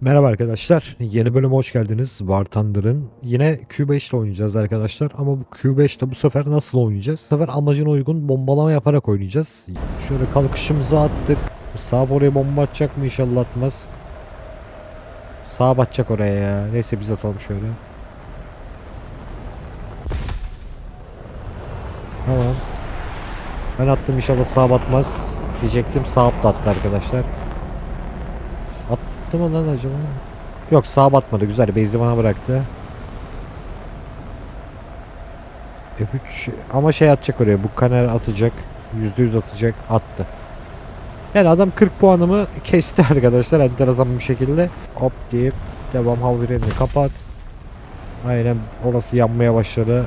Merhaba arkadaşlar. Yeni bölüme hoş geldiniz. War Thunder'ın. Yine Q5 ile oynayacağız arkadaşlar. Ama bu Q5'te bu sefer nasıl oynayacağız? Bu sefer amacına uygun bombalama yaparak oynayacağız. Şöyle kalkışımızı attık. Sağ oraya bomba atacak mı? İnşallah atmaz. Sağa batacak oraya ya. Neyse biz atalım şöyle. Tamam. Ben attım inşallah sağ batmaz. Diyecektim sağ da attı arkadaşlar. Attı mı lan acaba? Yok sağ batmadı. Güzel. Base'i bana bıraktı. F3 ama şey atacak oraya. Bu kaner atacak. %100 atacak. Attı. Yani adam 40 puanımı kesti arkadaşlar. Enteresan bir şekilde. Hop deyip devam havlirini kapat. Aynen orası yanmaya başladı.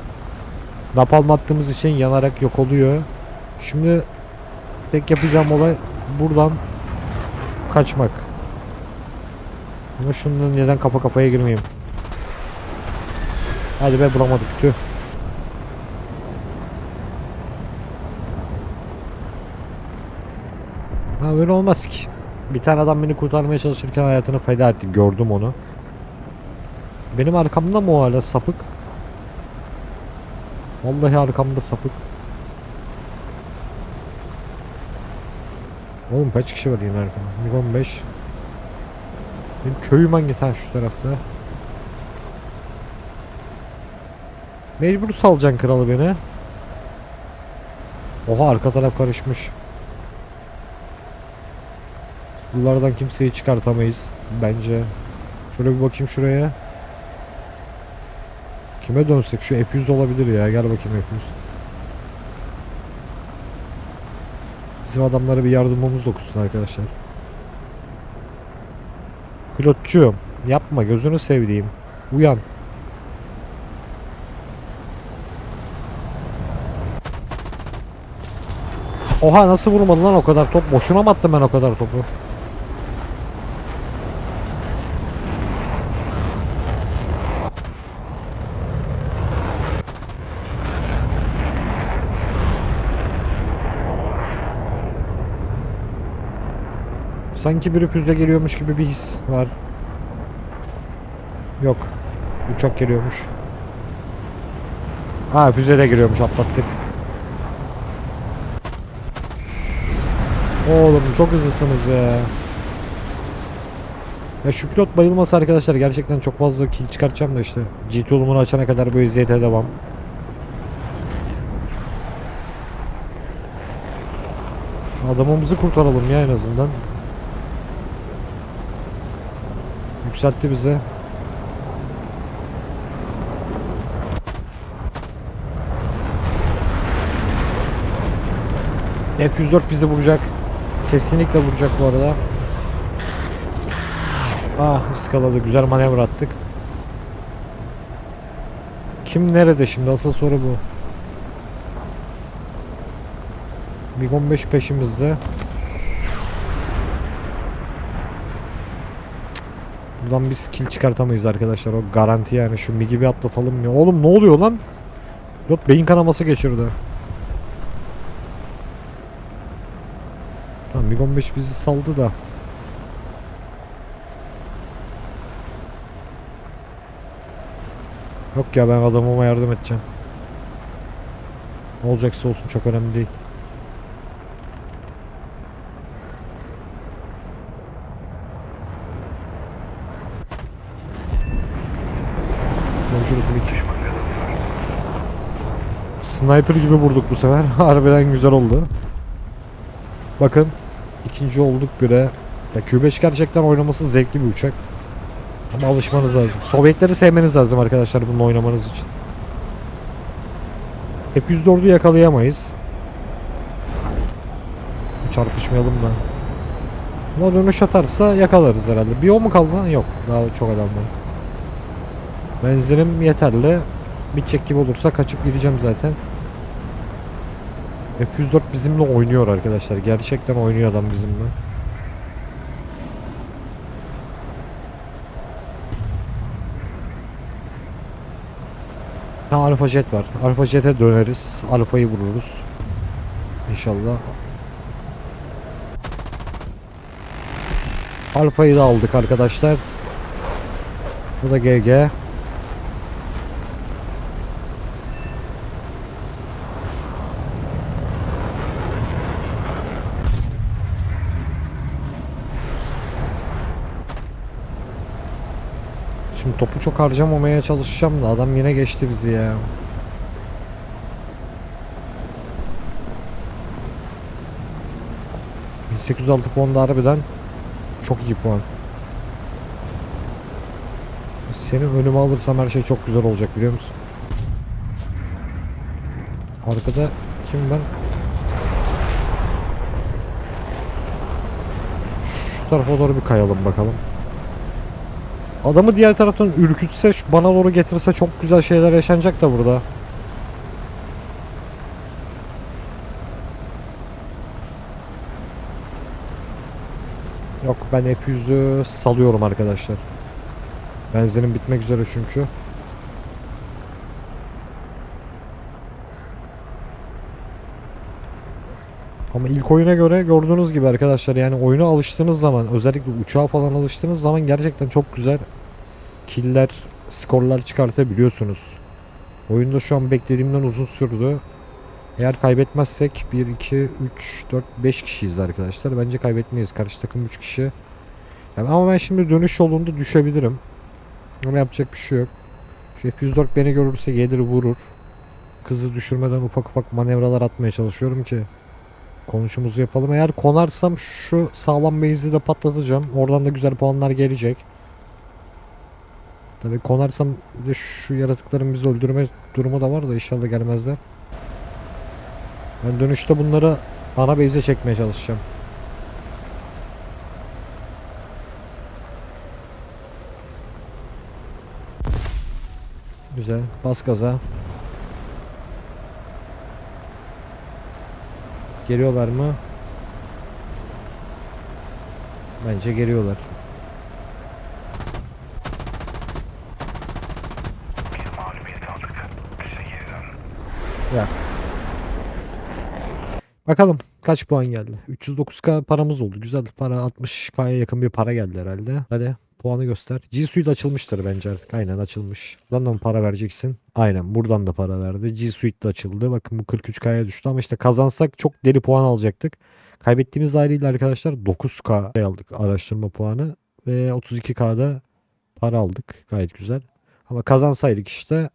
Napalm attığımız için yanarak yok oluyor. Şimdi tek yapacağım olay buradan kaçmak. Ama şundan neden kafa kafaya girmeyeyim. Hadi be bulamadık tüh. Ha böyle olmaz ki. Bir tane adam beni kurtarmaya çalışırken hayatını feda etti. Gördüm onu. Benim arkamda mı o hala sapık? Vallahi arkamda sapık. Oğlum kaç kişi var yine arkamda? 15. Benim köyüm hangisi ha şu tarafta? Mecbur salacaksın kralı beni. Oha arka taraf karışmış. Bunlardan kimseyi çıkartamayız bence. Şöyle bir bakayım şuraya. Kime dönsek şu F100 olabilir ya. Gel bakayım F100. Bizim adamlara bir yardımımız dokunsun arkadaşlar. Pilotçuğum yapma gözünü sevdiğim. Uyan. Oha nasıl vurmadı lan o kadar top? Boşuna mı attım ben o kadar topu? Sanki biri füze geliyormuş gibi bir his var. Yok. Uçak geliyormuş. Ha füze de geliyormuş atlattık. Oğlum çok hızlısınız ya. Ya şu pilot bayılması arkadaşlar gerçekten çok fazla kill çıkartacağım da işte. GT olumunu açana kadar böyle ZT devam. Şu adamımızı kurtaralım ya en azından. Yükseltti bize. F104 bizi vuracak. Kesinlikle vuracak bu arada. Ah ıskaladı. Güzel manevra attık. Kim nerede şimdi? Asıl soru bu. MiG 15 peşimizde. Buradan biz kill çıkartamayız arkadaşlar. O garanti yani. Şu MiG'i bir atlatalım ya. Oğlum ne oluyor lan? Pilot beyin kanaması geçirdi. Tamam MiG 15 bizi saldı da. Yok ya ben adamıma yardım edeceğim. Ne olacaksa olsun çok önemli değil. Sniper gibi vurduk bu sefer. Harbiden güzel oldu. Bakın. ikinci olduk bire. Ya Q5 gerçekten oynaması zevkli bir uçak. Ama alışmanız lazım. Sovyetleri sevmeniz lazım arkadaşlar bununla oynamanız için. Hep %4'ü yakalayamayız. Çarpışmayalım da. Ama dönüş atarsa yakalarız herhalde. Bir o mu kaldı? Yok. Daha çok adam var. Benzinim yeterli. Bitecek gibi olursa kaçıp gideceğim zaten. F104 bizimle oynuyor arkadaşlar. Gerçekten oynuyor adam bizimle. Ha Alfa Jet var. Alfa Jet'e döneriz. Alfa'yı vururuz. İnşallah. Alfa'yı da aldık arkadaşlar. Bu da GG. Şimdi topu çok harcamamaya çalışacağım da adam yine geçti bizi ya. ...1806 puan da harbiden çok iyi puan. Seni önüme alırsam her şey çok güzel olacak biliyor musun? Arkada kim ben? Şu tarafa doğru bir kayalım bakalım. Adamı diğer taraftan ürkütse bana doğru getirse çok güzel şeyler yaşanacak da burada. Yok ben hep yüzü salıyorum arkadaşlar. Benzinim bitmek üzere çünkü. Ama ilk oyuna göre gördüğünüz gibi arkadaşlar yani oyuna alıştığınız zaman özellikle uçağa falan alıştığınız zaman gerçekten çok güzel killer, skorlar çıkartabiliyorsunuz. Oyunda şu an beklediğimden uzun sürdü. Eğer kaybetmezsek 1, 2, 3, 4, 5 kişiyiz arkadaşlar. Bence kaybetmeyiz. Karşı takım 3 kişi. Yani ama ben şimdi dönüş yolunda düşebilirim. Ama yapacak bir şey yok. Şu F-104 beni görürse gelir vurur. Kızı düşürmeden ufak ufak manevralar atmaya çalışıyorum ki konuşumuzu yapalım. Eğer konarsam şu sağlam base'i de patlatacağım. Oradan da güzel puanlar gelecek. Tabi konarsam de şu yaratıkların bizi öldürme durumu da var da inşallah gelmezler. Ben dönüşte bunları ana base'e çekmeye çalışacağım. Güzel. Bas gaza. Geliyorlar mı? Bence geliyorlar. Ya. Bakalım kaç puan geldi? 309k paramız oldu. Güzel para 60k'ya yakın bir para geldi herhalde. Hadi puanı göster. G Suite açılmıştır bence artık. Aynen açılmış. Buradan da mı para vereceksin? Aynen buradan da para verdi. G Suite de açıldı. Bakın bu 43k'ya düştü ama işte kazansak çok deli puan alacaktık. Kaybettiğimiz aileyle arkadaşlar 9k aldık araştırma puanı ve 32k'da para aldık. Gayet güzel. Ama kazansaydık işte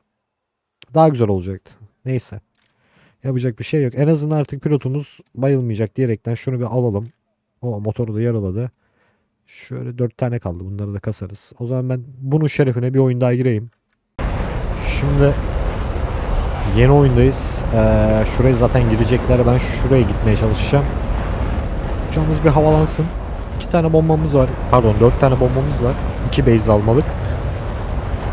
daha güzel olacaktı. Neyse. Yapacak bir şey yok. En azından artık pilotumuz bayılmayacak diyerekten şunu bir alalım. O motoru da yaraladı. Şöyle dört tane kaldı. Bunları da kasarız. O zaman ben bunun şerefine bir oyun daha gireyim. Şimdi yeni oyundayız. Ee, şuraya zaten girecekler. Ben şuraya gitmeye çalışacağım. Uçağımız bir havalansın. İki tane bombamız var. Pardon dört tane bombamız var. İki base almalık.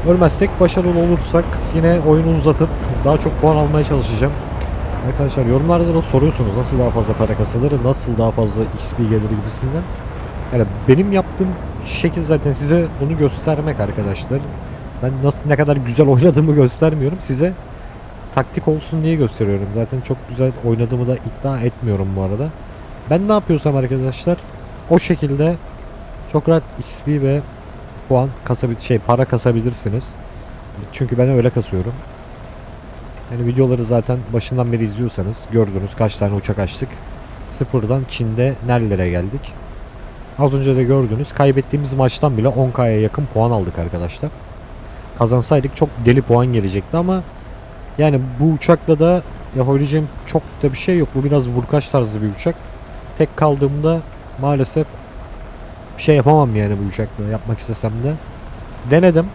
Ölmezsek başarılı olursak yine oyunu uzatıp daha çok puan almaya çalışacağım. Arkadaşlar yorumlarda da soruyorsunuz nasıl daha fazla para kasılır, nasıl daha fazla XP gelir gibisinden. Yani benim yaptığım şekil zaten size bunu göstermek arkadaşlar. Ben nasıl ne kadar güzel oynadığımı göstermiyorum. Size taktik olsun diye gösteriyorum. Zaten çok güzel oynadığımı da iddia etmiyorum bu arada. Ben ne yapıyorsam arkadaşlar o şekilde çok rahat XP ve puan kasabil şey para kasabilirsiniz. Çünkü ben öyle kasıyorum. Yani videoları zaten başından beri izliyorsanız gördünüz kaç tane uçak açtık. Sıfırdan Çin'de nerelere geldik. Az önce de gördünüz kaybettiğimiz maçtan bile 10k'ya yakın puan aldık arkadaşlar. Kazansaydık çok deli puan gelecekti ama yani bu uçakla da yapabileceğim çok da bir şey yok. Bu biraz vurkaç tarzı bir uçak. Tek kaldığımda maalesef bir şey yapamam yani bu uçakla yapmak istesem de. Denedim.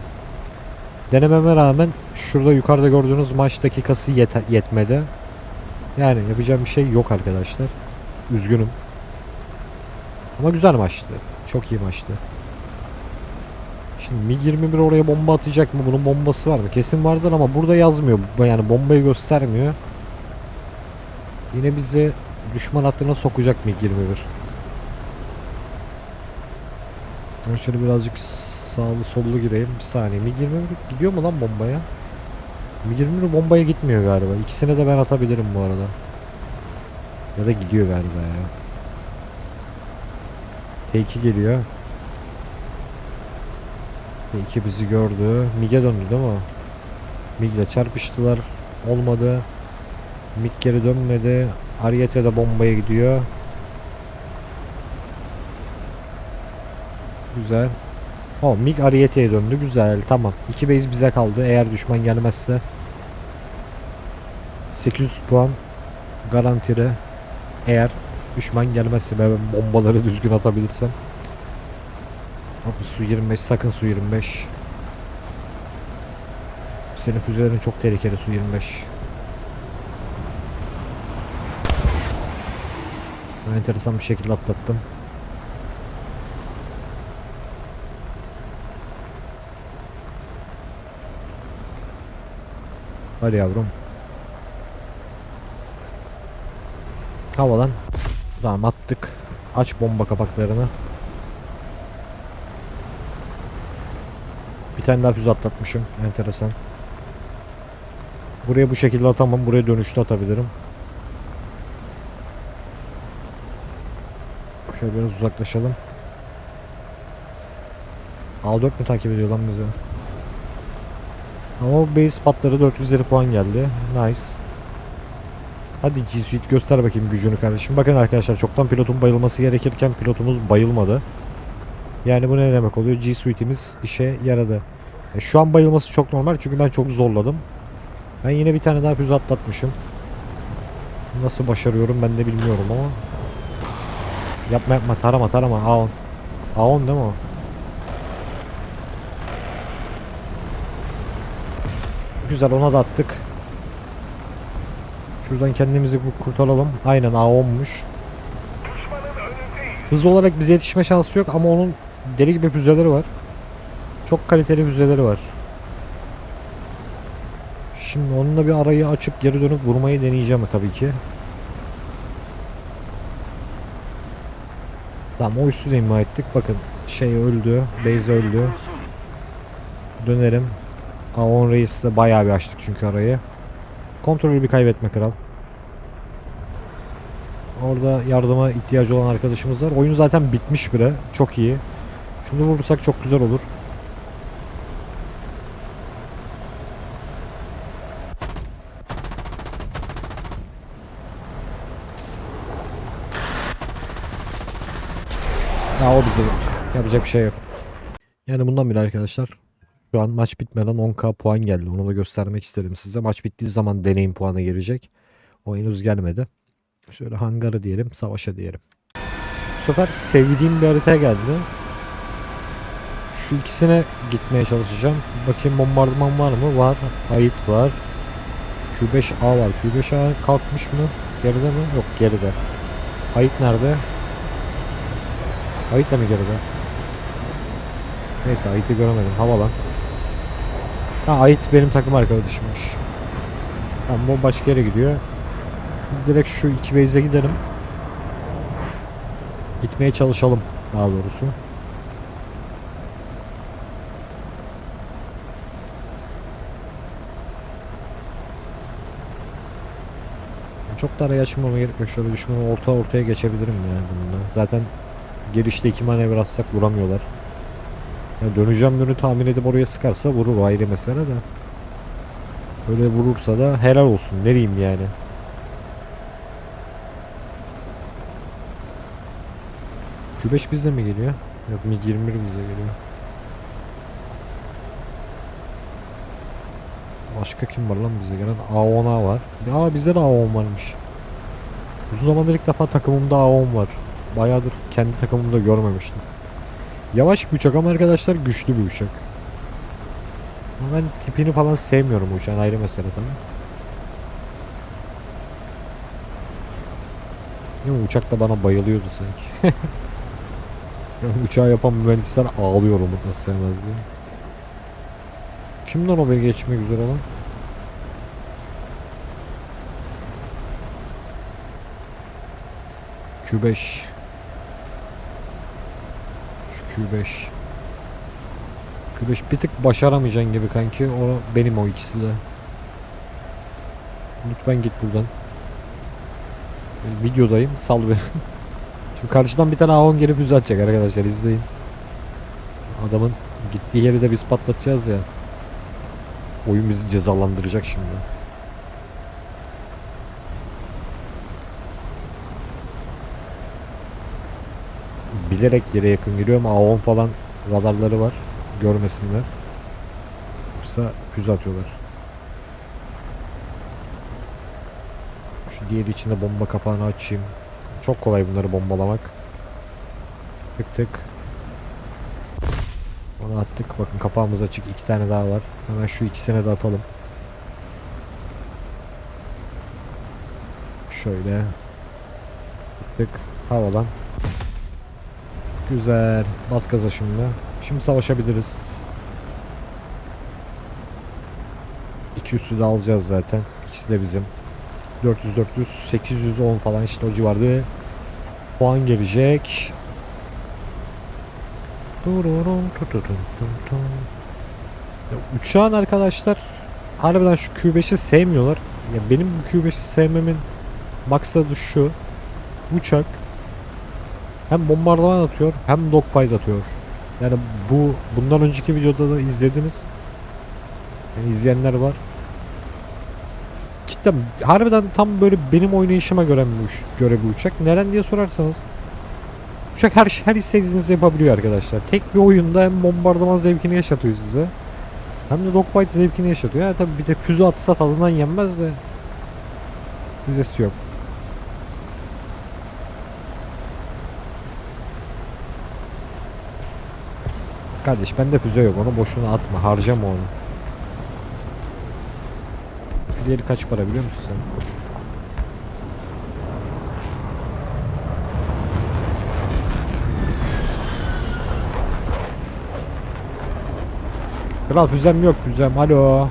Denememe rağmen şurada yukarıda gördüğünüz maç dakikası yete- yetmedi. Yani yapacağım bir şey yok arkadaşlar. Üzgünüm. Ama güzel maçtı. Çok iyi maçtı. Şimdi MiG-21 oraya bomba atacak mı? Bunun bombası var mı? Kesin vardır ama burada yazmıyor. Yani bombayı göstermiyor. Yine bizi düşman hattına sokacak MiG-21. Ben şöyle birazcık sağlı sollu gireyim. Bir saniye. MiG-21 gidiyor mu lan bombaya? MiG-21 bombaya gitmiyor galiba. İkisine de ben atabilirim bu arada. Ya da gidiyor galiba ya. T2 geliyor. Ve iki bizi gördü. Mig'e döndü değil mi? Mig'le çarpıştılar. Olmadı. Mig geri dönmedi. Ariete de bombaya gidiyor. Güzel. O Mig Ariete'ye döndü. Güzel. Tamam. İki base bize kaldı. Eğer düşman gelmezse. 800 puan garantire. Eğer düşman gelmezse ben bombaları düzgün atabilirsem. Abi su 25 sakın su 25. Senin füzelerin çok tehlikeli su 25. Ben enteresan bir şekilde atlattım. Hadi yavrum. Havadan. Tamam attık. Aç bomba kapaklarını. Bir tane daha füze atlatmışım. Enteresan. Buraya bu şekilde atamam. Buraya dönüşlü atabilirim. Şöyle biraz uzaklaşalım. A4 mü takip ediyor lan bizi? Ama base patları 450 puan geldi. Nice. Hadi G Suite göster bakayım gücünü kardeşim. Bakın arkadaşlar çoktan pilotun bayılması gerekirken pilotumuz bayılmadı. Yani bu ne demek oluyor? G Suite'imiz işe yaradı. E, şu an bayılması çok normal çünkü ben çok zorladım. Ben yine bir tane daha füze atlatmışım. Nasıl başarıyorum ben de bilmiyorum ama. Yapma yapma tarama tarama A10. A10 değil mi o? Güzel ona da attık. Şuradan kendimizi kurtaralım. Aynen A10'muş. Hız olarak bize yetişme şansı yok ama onun deli gibi füzeleri var. Çok kaliteli füzeleri var. Şimdi onunla bir arayı açıp geri dönüp vurmayı deneyeceğim tabii ki. Tamam o üstü de imha ettik. Bakın şey öldü. Beyza öldü. Dönerim. A10 Reis'le bayağı bir açtık çünkü arayı. Kontrolü bir kaybetme kral. Orada yardıma ihtiyacı olan arkadaşımız var. Oyun zaten bitmiş bile. Çok iyi. Şunu vurursak çok güzel olur. Ya o bize yapacak bir şey yok. Yani bundan bile arkadaşlar şu an maç bitmeden 10k puan geldi. Onu da göstermek isterim size. Maç bittiği zaman deneyim puanı gelecek. O henüz gelmedi. Şöyle hangarı diyelim, savaşa diyelim. Bu sefer sevdiğim bir harita geldi. Şu ikisine gitmeye çalışacağım. Bakayım bombardıman var mı? Var. Ait var. Q5A var. Q5A kalkmış mı? Geride mi? Yok geride. Ait nerede? Ait de mi geride? Neyse Ait'i göremedim. Havalan. Ha Ait benim takım arkadaşımmış. Tamam bu başka yere gidiyor. Biz direkt şu iki base'e gidelim. Gitmeye çalışalım daha doğrusu. Çok da araya açmama gerek yok. Şöyle düşmanı orta ortaya geçebilirim yani bununla. Zaten gelişte iki manevra atsak vuramıyorlar. Yani döneceğim yönü tahmin edip oraya sıkarsa vurur o ayrı mesele de. Öyle vurursa da helal olsun. Ne diyeyim yani. Q5 bizde mi geliyor? Yok MiG 21 bize geliyor. Başka kim var lan bize gelen? A10A var. Aa bizde de A10 varmış. Uzun zamandır ilk defa takımımda A10 var. Bayağıdır kendi takımımda görmemiştim. Yavaş bir uçak ama arkadaşlar güçlü bir uçak. Ama ben tipini falan sevmiyorum uçağın ayrı mesele tabii. Değil mi? Uçak da bana bayılıyordu sanki. Uçağı yapan mühendisler ağlıyor onu nasıl sevmez diye. Kimden o beni geçmek üzere olan? Q5 Şu Q5 Q5 bir tık başaramayacaksın gibi kanki. O benim o ikisi de. Lütfen git buradan. Videodayım. Sal beni. Şimdi karşıdan bir tane A10 gelip füze atacak arkadaşlar. İzleyin. Adamın Gittiği yeri de biz patlatacağız ya. Oyun bizi cezalandıracak şimdi. Bilerek yere yakın giriyorum. A10 falan radarları var. Görmesinler. Yoksa füze atıyorlar. Şu diğeri içinde bomba kapağını açayım. Çok kolay bunları bombalamak. Tık tık. Onu attık. Bakın kapağımız açık. iki tane daha var. Hemen şu ikisini de atalım. Şöyle. Tık tık. Havalan. Güzel. Bas gaza şimdi. Şimdi savaşabiliriz. İki üssü de alacağız zaten. İkisi de bizim. 400 400 810 falan işte o civarda puan gelecek. Uçağın arkadaşlar harbiden şu Q5'i sevmiyorlar. Ya benim bu Q5'i sevmemin maksadı şu. Uçak hem bombardıman atıyor hem dogfight atıyor. Yani bu bundan önceki videoda da izlediniz. Yani izleyenler var. Cidden harbiden tam böyle benim oynayışıma göre bir, uç- göre bir uçak. Neren diye sorarsanız uçak her her istediğinizi yapabiliyor arkadaşlar. Tek bir oyunda hem bombardıman zevkini yaşatıyor size. Hem de dogfight zevkini yaşatıyor. Ya tabii bir de füze atsa tadından yenmez de füzesi yok. Kardeş bende füze yok onu boşuna atma harcama onu. Diğeri kaç para biliyor musun sen? Kral füzem yok füzem alo.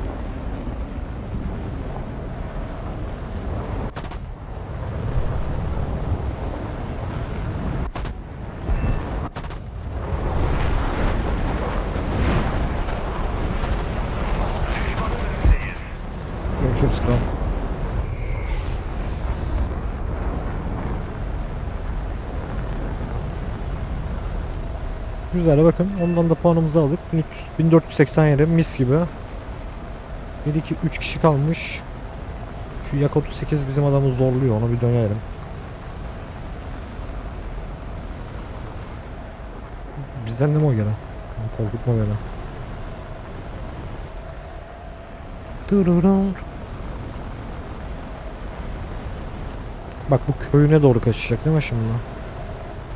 Kral. Güzel bakın ondan da puanımızı aldık. 1300, 1487 mis gibi. 1 2 3 kişi kalmış. Şu Yak 38 bizim adamı zorluyor. Onu bir dönelim. Bizden de mi o gene? Korkutma beni. Dururur. Bak bu köyüne doğru kaçacak değil mi şimdi?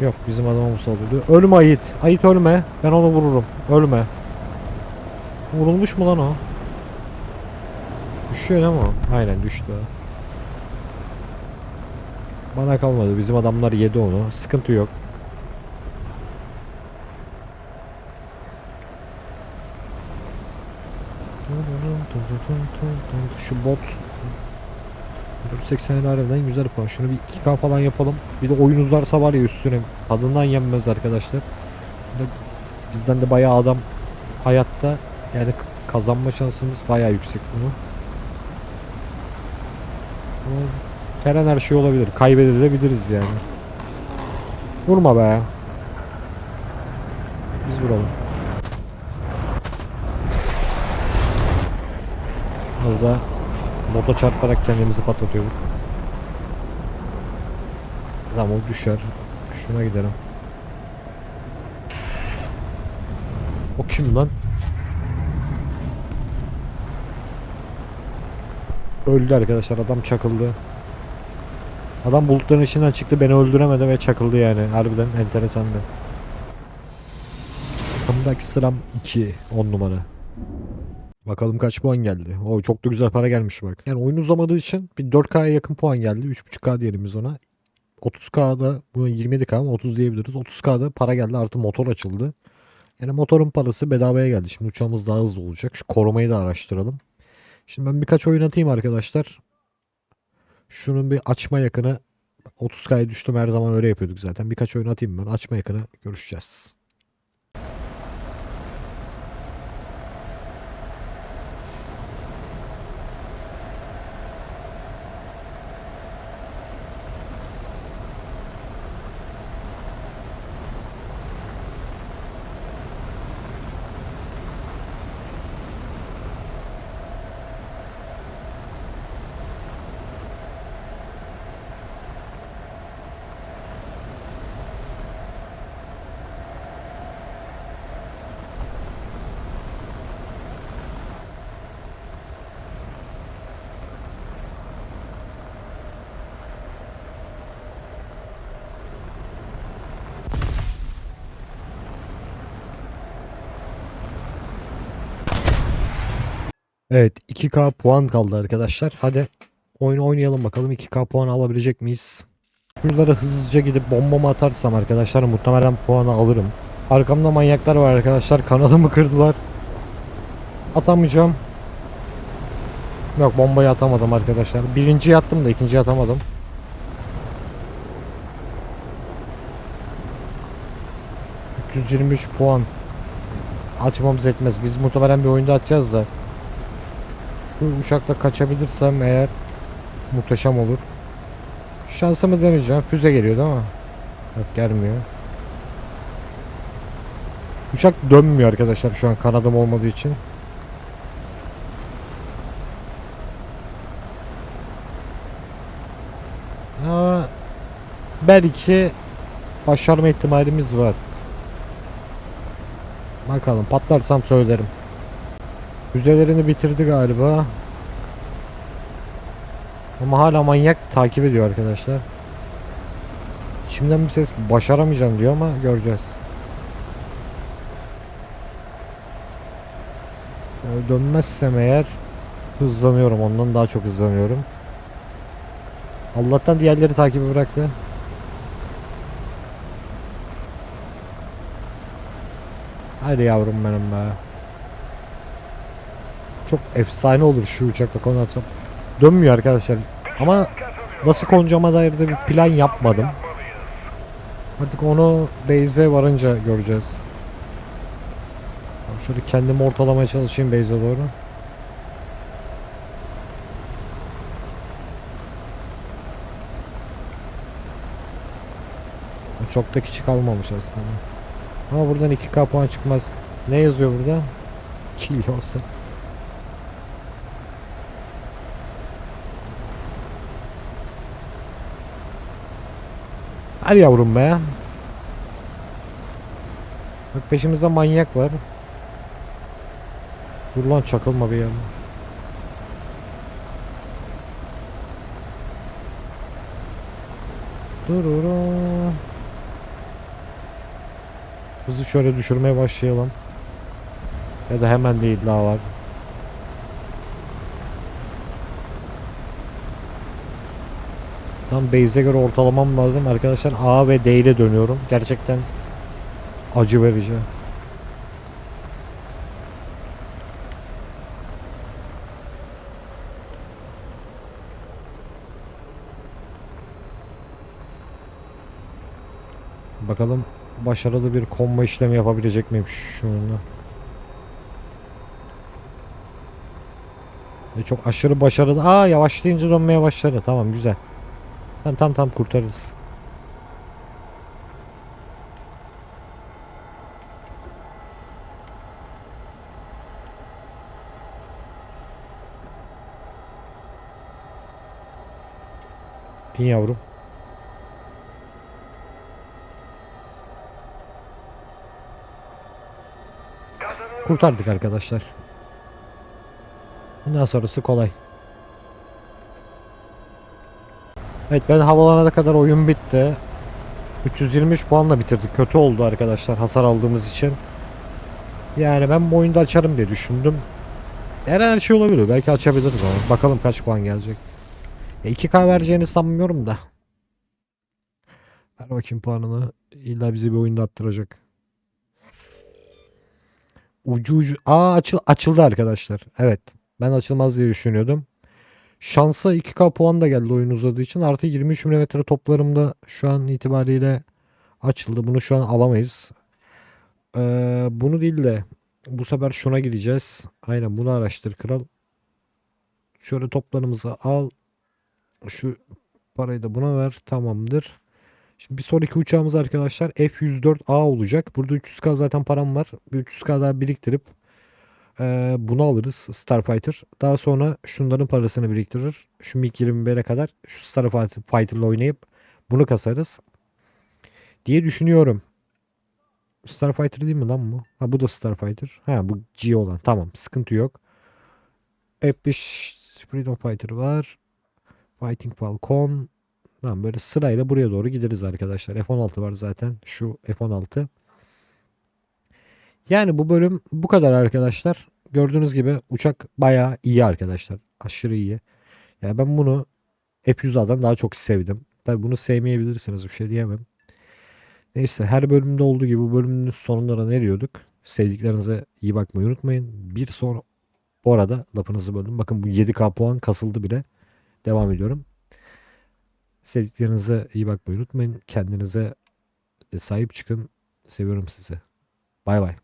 Yok bizim adama bu saldırıyor. Ölme Ayit. Ayit ölme. Ben onu vururum. Ölme. Vurulmuş mu lan o? Düşüyor değil mi o? Aynen düştü. Bana kalmadı. Bizim adamlar yedi onu. Sıkıntı yok. Şu bot 480 harbiden güzel puan. Şunu bir 2K falan yapalım. Bir de oyun uzarsa var ya üstüne tadından yenmez arkadaşlar. Bizden de bayağı adam hayatta yani kazanma şansımız bayağı yüksek bunu. Her an her şey olabilir. Kaybedebiliriz yani. Vurma be. Biz vuralım. Az bota çarparak kendimizi patlatıyorduk. Tamam o düşer. Şuna gidelim. O kim lan? Öldü arkadaşlar adam çakıldı. Adam bulutların içinden çıktı beni öldüremedi ve çakıldı yani. Harbiden enteresandı. Takımdaki sıram 2 10 numara. Bakalım kaç puan geldi. O çok da güzel para gelmiş bak. Yani oyun uzamadığı için bir 4K'ya yakın puan geldi. 3.5K diyelim biz ona. 30K'da bu 27K ama 30 diyebiliriz. 30K'da para geldi artı motor açıldı. Yani motorun parası bedavaya geldi. Şimdi uçağımız daha hızlı olacak. Şu korumayı da araştıralım. Şimdi ben birkaç oyun atayım arkadaşlar. Şunun bir açma yakını 30K'ya düştüm her zaman öyle yapıyorduk zaten. Birkaç oyun atayım ben. Açma yakını görüşeceğiz. Evet 2K puan kaldı arkadaşlar. Hadi oyunu oynayalım bakalım 2K puan alabilecek miyiz? Şuralara hızlıca gidip bombamı atarsam arkadaşlar muhtemelen puanı alırım. Arkamda manyaklar var arkadaşlar. Kanalımı kırdılar. Atamayacağım. Yok bombayı atamadım arkadaşlar. Birinciyi attım da ikinciyi atamadım. ...323 puan. Açmamız etmez. Biz muhtemelen bir oyunda açacağız da. Bu uçakla kaçabilirsem eğer... ...muhteşem olur. Şansımı deneyeceğim. Füze geliyor değil mi? Yok gelmiyor. Uçak dönmüyor arkadaşlar şu an kanadım olmadığı için. Ama belki başarma ihtimalimiz var. Bakalım patlarsam söylerim. Füzelerini bitirdi galiba. Ama hala manyak takip ediyor arkadaşlar. Şimdiden bir ses başaramayacağım diyor ama göreceğiz. Ee, Dönmezsem eğer hızlanıyorum ondan daha çok hızlanıyorum. Allah'tan diğerleri takibi bıraktı. Hadi yavrum benim be. Çok efsane olur şu uçakla konarsam. Dönmüyor arkadaşlar. Ama nasıl konacağıma dair de bir plan yapmadım. Artık onu base'e varınca göreceğiz. Şöyle kendimi ortalamaya çalışayım base'e doğru. Çok da küçük almamış aslında. Ama buradan 2k puan çıkmaz. Ne yazıyor burada? Kill olsa. Hadi yavrum be. Bak peşimizde manyak var. Dur lan çakılma bir yana. Dururu. Hızı şöyle düşürmeye başlayalım. Ya da hemen değil daha var. Tam base'e göre ortalamam lazım. Arkadaşlar A ve D ile dönüyorum. Gerçekten acı verici. Bakalım başarılı bir konma işlemi yapabilecek miyim şunu. E çok aşırı başarılı. Aa yavaşlayınca dönmeye başladı. Tamam güzel. Tamam tamam tamam kurtarırız. İn yavrum. Kurtardık arkadaşlar. Bundan sonrası kolay. Evet ben havalanana kadar oyun bitti. 323 puanla bitirdik. Kötü oldu arkadaşlar hasar aldığımız için. Yani ben bu oyunda açarım diye düşündüm. Her her şey olabilir. Belki açabiliriz ama. Bakalım kaç puan gelecek. Ya 2K vereceğini sanmıyorum da. Ver bakayım puanını. İlla bizi bir oyunda attıracak. Ucu ucu. Aa açıl açıldı arkadaşlar. Evet. Ben açılmaz diye düşünüyordum. Şansa 2K puan da geldi oyun uzadığı için. Artı 23 mm toplarımda şu an itibariyle açıldı. Bunu şu an alamayız. Ee, bunu değil de bu sefer şuna gideceğiz. Aynen bunu araştır kral. Şöyle toplarımızı al. Şu parayı da buna ver. Tamamdır. Şimdi bir sonraki uçağımız arkadaşlar F-104A olacak. Burada 300k zaten param var. Bir 300k daha biriktirip ee, bunu alırız Starfighter. Daha sonra şunların parasını biriktirir. Şu MiG-21'e kadar şu Starfighter'la oynayıp bunu kasarız. Diye düşünüyorum. Starfighter değil mi lan bu? Ha bu da Starfighter. Ha bu G olan. Tamam sıkıntı yok. F5 Freedom Fighter var. Fighting Falcon. Tamam böyle sırayla buraya doğru gideriz arkadaşlar. F16 var zaten. Şu F16. Yani bu bölüm bu kadar arkadaşlar. Gördüğünüz gibi uçak bayağı iyi arkadaşlar. Aşırı iyi. Yani ben bunu F100A'dan daha çok sevdim. Tabi bunu sevmeyebilirsiniz bir şey diyemem. Neyse her bölümde olduğu gibi bu bölümün sonunda da ne diyorduk? Sevdiklerinize iyi bakmayı unutmayın. Bir son bu arada lafınızı böldüm. Bakın bu 7K puan kasıldı bile. Devam ediyorum. Sevdiklerinize iyi bakmayı unutmayın. Kendinize sahip çıkın. Seviyorum sizi. Bay bay.